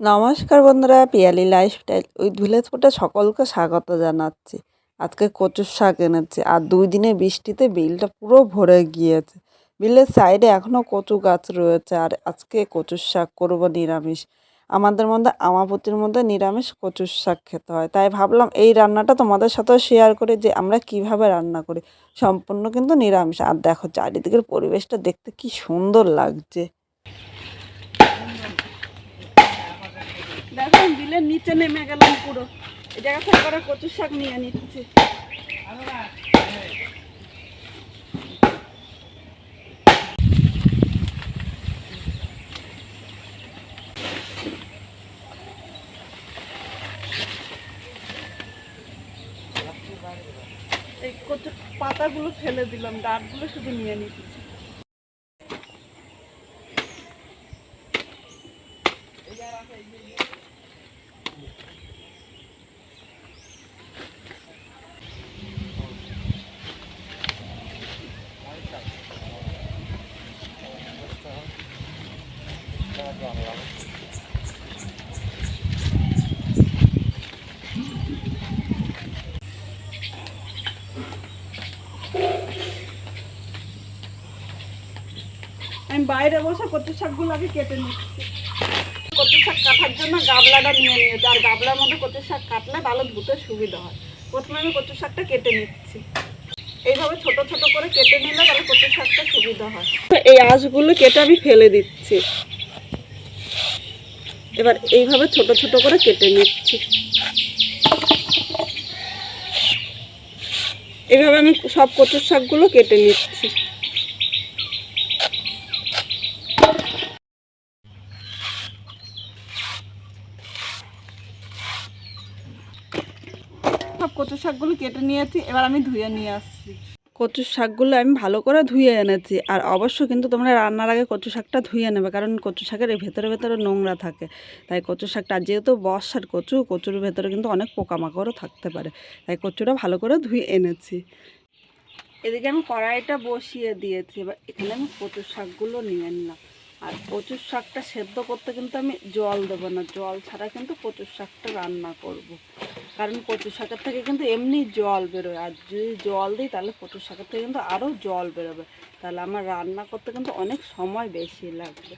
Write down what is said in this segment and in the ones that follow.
নমস্কার বন্ধুরা, Piyali lifestyle. With village ফুটে সকলকে স্বাগত জানাচ্ছি। আজকে কচুর শাক এনেছি আর দুই দিনে বৃষ্টিতে বিলটা পুরো ভরে গিয়েছে। বিলের সাইডে এখনও কচু গাছ রয়েছে আর আজকে কচুর শাক করব নিরামিষ। আমাদের মধ্যে আমাপতির মধ্যে নিরামিষ কচুর শাক খেতে হয়। তাই ভাবলাম এই রান্নাটা তোমাদের সাথেও শেয়ার করি যে আমরা কীভাবে রান্না করি। সম্পূর্ণ কিন্তু নিরামিষ। আর দেখো, চারিদিকের পরিবেশটা দেখতে কি সুন্দর লাগছে। দেখো নিচে নেমে গেলাম পুরো। এই জায়গা থেকে করে কচু শাক নিয়ে নিচ্ছি। এই কচু পাতাগুলো ফেলে দিলাম, ডাঁটগুলো শুধু নিয়ে নিচ্ছি। আমি বাইরে বসে কচু শাকগুলো আগে কেটে নিচ্ছি। কচু শাক কাটার জন্য গাবলাটা নিয়ে নিয়েছি। আর গাবলার মধ্যে কচু শাক কাটলে ভালো ধুতে সুবিধা হয়। প্রথমে আমি কচু শাকটা কেটে নিচ্ছি। এইভাবে ছোট ছোট করে কেটে নিলে তাহলে কচু শাকটা সুবিধা হয়। এই আঁশগুলো কেটে আমি ফেলে দিচ্ছি। এবার এইভাবে ছোট ছোট করে কেটে নিচ্ছি। এইভাবে আমি সব কচুর শাকগুলো কেটে নিচ্ছি। সব কচু শাকগুলো কেটে নিয়েছি, এবার আমি ধুয়ে নিয়ে আসছি। কচুর শাকগুলো আমি ভালো করে ধুয়ে এনেছি। আর অবশ্য কিন্তু তোমরা রান্নার আগে কচু শাকটা ধুয়ে নেবে, কারণ কচু শাকের ভেতরে ভেতরে নোংরা থাকে। তাই কচু শাকটা যেহেতু বর্ষার কচু, কচুর ভেতরে কিন্তু অনেক পোকামাকড়ও থাকতে পারে। তাই কচুটা ভালো করে ধুয়ে এনেছি। এদিকে আমি কড়াইটা বসিয়ে দিয়েছি। এবার এখানে আমি কচুর শাকগুলো নিয়ে নিলাম। আর কচুর শাকটা সেদ্ধ করতে কিন্তু আমি জল দেবো না। জল ছাড়া কিন্তু কচুর শাকটা রান্না করব। কারণ কচু শাকের থেকে কিন্তু এমনি জল বেরোয়। আর যদি জল দিই তাহলে কচুর শাকের থেকে কিন্তু আরও জল বেরোবে। তাহলে আমার রান্না করতে কিন্তু অনেক সময় বেশি লাগবে।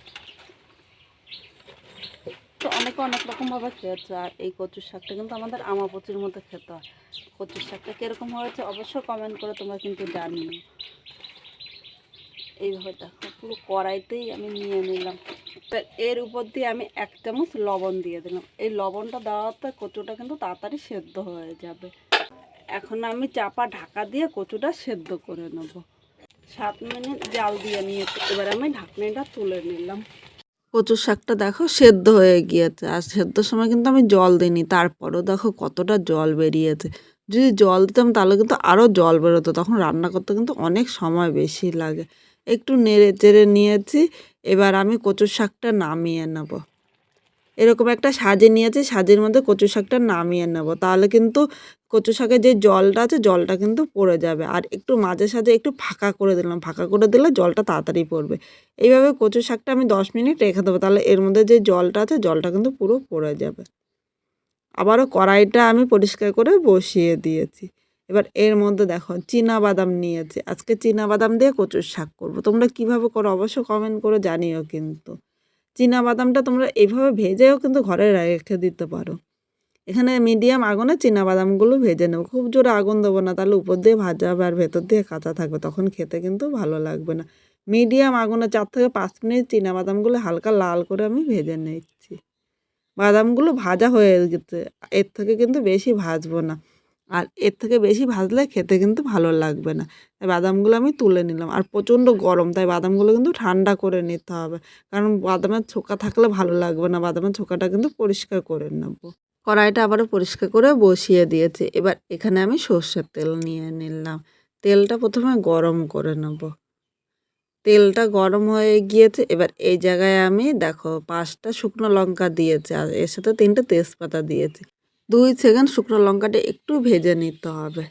তো অনেকে অনেক রকমভাবে খেয়েছে। আর এই কচুর শাকটা কিন্তু আমাদের আমা আমাপতির মধ্যে খেতে হয়। কচুর শাকটা কীরকম হয়েছে অবশ্যই কমেন্ট করে তোমরা কিন্তু জানিও। এইভাবে দেখো, পুরো কড়াইতেই আমি নিয়ে নিলাম। এর উপর দিয়ে আমি এক চামচ লবণ দিয়ে দিলাম। এই লবণটা দেওয়াতে কচুটা কিন্তু তাড়াতাড়ি সেদ্ধ হয়ে যাবে। এখন আমি চাপা ঢাকা দিয়ে কচুটা সেদ্ধ করে নেব। সাত মিনিট জাল দিয়ে নিয়েছি। এবার আমি ঢাকনিটা তুলে নিলাম। কচুর শাকটা দেখো সেদ্ধ হয়ে গিয়েছে। আর সেদ্ধর সময় কিন্তু আমি জল দিইনি। তারপরেও দেখো কতটা জল বেরিয়েছে। যদি জল দিতাম তাহলে কিন্তু আরও জল বেরোতো। তখন রান্না করতে কিন্তু অনেক সময় বেশি লাগে। একটু নেড়ে চেড়ে নিয়েছি, এবার আমি কচুর শাকটা নামিয়ে নেব। এরকম একটা সাজে নিয়েছি, সাজের মধ্যে কচু শাকটা নামিয়ে নেব। তাহলে কিন্তু কচু শাকের যে জলটা আছে, জলটা কিন্তু পড়ে যাবে। আর একটু মাঝে সাঝে একটু ফাঁকা করে দিলাম। ফাঁকা করে দিলে জলটা তাড়াতাড়ি পড়বে। এইভাবে কচু শাকটা আমি দশ মিনিট রেখে দেবো। তাহলে এর মধ্যে যে জলটা আছে, জলটা কিন্তু পুরো পড়ে যাবে। আবারও কড়াইটা আমি পরিষ্কার করে বসিয়ে দিয়েছি। এবার এর মধ্যে দেখো, চীনা বাদাম নিয়েছি। আজকে চীনা বাদাম দিয়ে কচুর শাক করব। তোমরা কীভাবে করো অবশ্য কমেন্ট করে জানিও কিন্তু। চীনা বাদামটা তোমরা এইভাবে ভেজেও কিন্তু ঘরে রেখে দিতে পারো। এখানে মিডিয়াম আগুনে চীনা বাদামগুলো ভেজে নেব। খুব জোরে আগুন দেবো না, তাহলে উপর দিয়ে ভাজা হবে আর ভেতর দিয়ে কাঁচা থাকবে। তখন খেতে কিন্তু ভালো লাগবে না। মিডিয়াম আগুনে চার থেকে পাঁচ মিনিট চীনা বাদামগুলো হালকা লাল করে আমি ভেজে নিচ্ছি। বাদামগুলো ভাজা হয়ে গেছে। এর থেকে কিন্তু বেশি ভাজবো না। আর এর থেকে বেশি ভাজলে খেতে কিন্তু ভালো লাগবে না। তাই বাদামগুলো আমি তুলে নিলাম। আর প্রচণ্ড গরম, তাই বাদামগুলো কিন্তু ঠান্ডা করে নিতে হবে। কারণ বাদামের ছোকা থাকলে ভালো লাগবে না। বাদামের ছোকাটা কিন্তু পরিষ্কার করে নেব। কড়াইটা আবারও পরিষ্কার করে বসিয়ে দিয়েছি। এবার এখানে আমি সর্ষের তেল নিয়ে নিলাম। তেলটা প্রথমে গরম করে নেব। তেলটা গরম হয়ে গিয়েছে। এবার এই জায়গায় আমি, দেখো, পাঁচটা শুকনো লঙ্কা দিয়েছি। আর এর সাথে তিনটে তেজপাতা দিয়েছি। দুই সেকেন্ড শুকনো লঙ্কাটা একটু ভেজে নিতে হবে।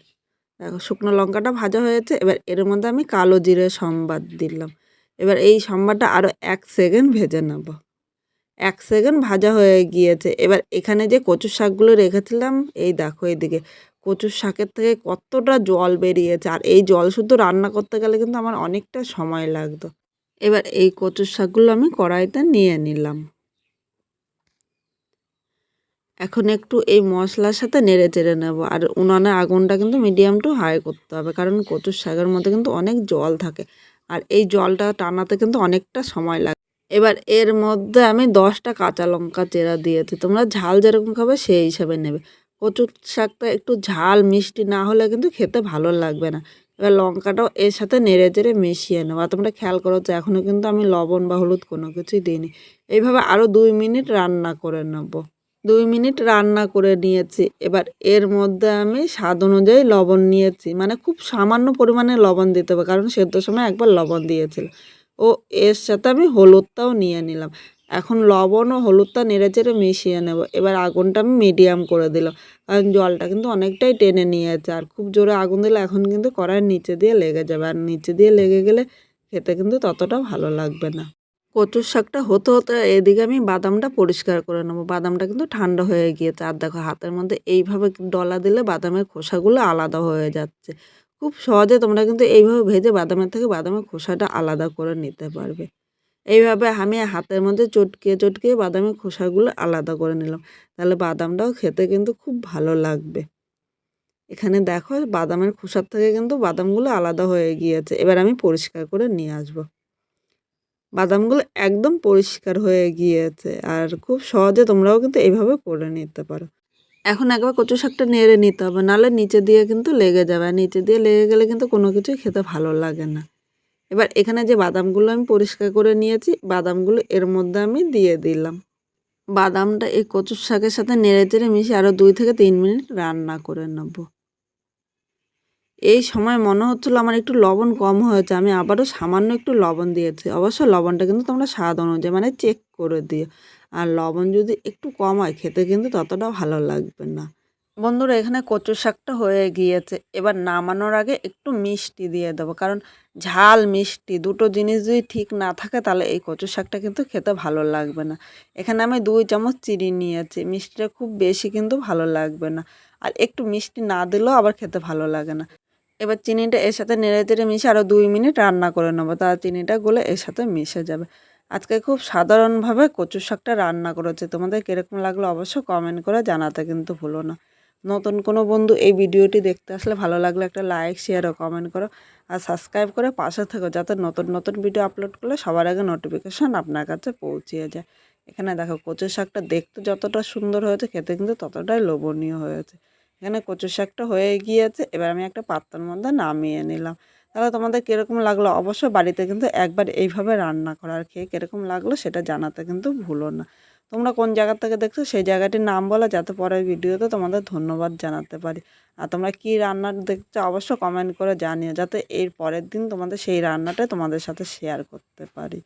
দেখো, শুকনো লঙ্কাটা ভাজা হয়েছে, এবার এর মধ্যে আমি কালো জিরে সম্বাদ দিলাম। এবার এই সম্বাদটা আরও এক সেকেন্ড ভেজে নেব। এক সেকেন্ড ভাজা হয়ে গিয়েছে। এবার এখানে যে কচুর শাকগুলো রেখেছিলাম, এই দেখো এইদিকে কচুর শাকের থেকে কতটা জল বেরিয়েছে। আর এই জল শুদ্ধ রান্না করতে গেলে কিন্তু আমার অনেকটা সময় লাগতো। এবার এই কচুর শাকগুলো আমি কড়াইতে নিয়ে নিলাম। এখন একটু এই মশলার সাথে নেড়ে চেড়ে নেব। আর উনানের আগুনটা কিন্তু মিডিয়াম টু হাই করতে হবে, কারণ কচুর শাকের মধ্যে কিন্তু অনেক জল থাকে। আর এই জলটা টানাতে কিন্তু অনেকটা সময় লাগে। এবার এর মধ্যে আমি দশটা কাঁচা লঙ্কা চেরা দিয়েছি, তোমরা ঝাল যেরকম খাবে সেই হিসাবে নেবে। কচুর শাকটা একটু ঝাল, মিষ্টি না হলে কিন্তু খেতে ভালো লাগবে না। এবার লঙ্কাটাও এর সাথে নেড়ে চেড়ে মিশিয়ে নেব। আর তোমরা খেয়াল করো যে এখনও কিন্তু আমি লবণ বা হলুদ কোনো কিছুই দিইনি। এইভাবে আরও দুই মিনিট রান্না করে নেব। দুই মিনিট রান্না করে নিয়েছি। এবার এর মধ্যে আমি স্বাদ অনুযায়ী লবণ নিয়েছি। মানে খুব সামান্য পরিমাণে লবণ দিতে হবে, কারণ সেদ্ধ সময় একবার লবণ দিয়েছিলাম ও এর সাথে আমি হলুদটাও নিয়ে নিলাম। এখন লবণ ও হলুদটা নেড়ে চেড়ে মিশিয়ে নেব। এবার আগুনটা আমি মিডিয়াম করে দিলাম। কারণ জলটা কিন্তু অনেকটাই টেনে নিয়েছে। আর খুব জোরে আগুন দিলে এখন কিন্তু কড়াইয়ের নিচে দিয়ে লেগে যাবে। আর নিচে দিয়ে লেগে গেলে খেতে কিন্তু ততটা ভালো লাগবে না। কচুর শাকটা হতে হতে এদিকে আমি বাদামটা পরিষ্কার করে নেব। বাদামটা কিন্তু ঠান্ডা হয়ে গিয়েছে। আর দেখো, হাতের মধ্যে এইভাবে ডলা দিলে বাদামের খোসাগুলো আলাদা হয়ে যাচ্ছে। খুব সহজে তোমরা কিন্তু এইভাবে ভেজে বাদামের থেকে বাদামের খোসাটা আলাদা করে নিতে পারবে। এইভাবে আমি হাতের মধ্যে চটকিয়ে চটকিয়ে বাদামের খোসাগুলো আলাদা করে নিলাম। তাহলে বাদামটাও খেতে কিন্তু খুব ভালো লাগবে। এখানে দেখো, বাদামের খোসার থেকে কিন্তু বাদামগুলো আলাদা হয়ে গিয়েছে। এবার আমি পরিষ্কার করে নিয়ে আসব। বাদামগুলো একদম পরিষ্কার হয়ে গিয়েছে। আর খুব সহজে তোমরাও কিন্তু এইভাবে করে নিতে পারো। এখন একবার কচু শাকটা নেড়ে নিতে হবে নাহলে নিচে দিয়ে কিন্তু লেগে যাবে। আর নিচে দিয়ে লেগে গেলে কিন্তু কোনো কিছুই খেতে ভালো লাগে না। এবার এখানে যে বাদামগুলো আমি পরিষ্কার করে নিয়েছি, বাদামগুলো এর মধ্যে আমি দিয়ে দিলাম। বাদামটা এই কচুর শাকের সাথে নেড়ে চেড়ে মিশিয়ে আরও দুই থেকে তিন মিনিট রান্না করে নেব। এই সময় মনে হচ্ছিল আমার একটু লবণ কম হয়েছে, আমি আবারও সামান্য একটু লবণ দিয়েছি। অবশ্য লবণটা কিন্তু তোমরা স্বাদ অনুযায়ী মানে চেক করে দিও। আর লবণ যদি একটু কম হয়, খেতে কিন্তু ততটা ভালো লাগবে না। বন্ধুরা, এখানে কচু শাকটা হয়ে গিয়েছে। এবার নামানোর আগে একটু মিষ্টি দিয়ে দেবো। কারণ ঝাল, মিষ্টি দুটো জিনিস যদি ঠিক না থাকে, তাহলে এই কচু শাকটা কিন্তু খেতে ভালো লাগবে না। এখানে আমি দুই চামচ চিনি নিয়েছি। মিষ্টিটা খুব বেশি কিন্তু ভালো লাগবে না। আর একটু মিষ্টি না দিলেও আবার খেতে ভালো লাগে না। এবার চিনিটা এর সাথে নেড়ে চেড়ে মিশে আরও দুই মিনিট রান্না করে নেব। তার চিনিটা গলে এর সাথে মিশে যাবে। আজকে খুব সাধারণভাবে কচু শাকটা রান্না করেছে। তোমাদের কীরকম লাগল অবশ্যই কমেন্ট করে জানাতে কিন্তু ভুলো না। নতুন কোনো বন্ধু এই ভিডিওটি দেখতে আসলে ভালো লাগলে একটা লাইক শেয়ার ও কমেন্ট করো। আর সাবস্ক্রাইব করে পাশে থেকো যাতে নতুন নতুন ভিডিও আপলোড করলে সবার আগে নোটিফিকেশান আপনার কাছে পৌঁছিয়ে যায়। এখানে দেখো কচু শাকটা দেখতে যতটা সুন্দর হয়েছে, খেতে কিন্তু ততটাই লোভনীয় হয়েছে। এখানে কচু শাকটা হয়ে গিয়েছে। এবার আমি একটা পাত্রের মধ্যে নামিয়ে নিলাম। তাহলে তোমাদের কীরকম লাগল? অবশ্যই বাড়িতে কিন্তু একবার এইভাবে রান্না করার খেয়ে কীরকম লাগল সেটা জানাতে কিন্তু ভুলো না। তোমরা কোন জায়গা থেকে দেখছ সেই জায়গাটির নাম বলো, যাতে পরের ভিডিওতে তোমাদের ধন্যবাদ জানাতে পারি। আর তোমরা কী রান্না দেখছ অবশ্যই কমেন্ট করে জানিও, যাতে এর পরের দিন তোমাদের সেই রান্নাটা তোমাদের সাথে শেয়ার করতে পারি।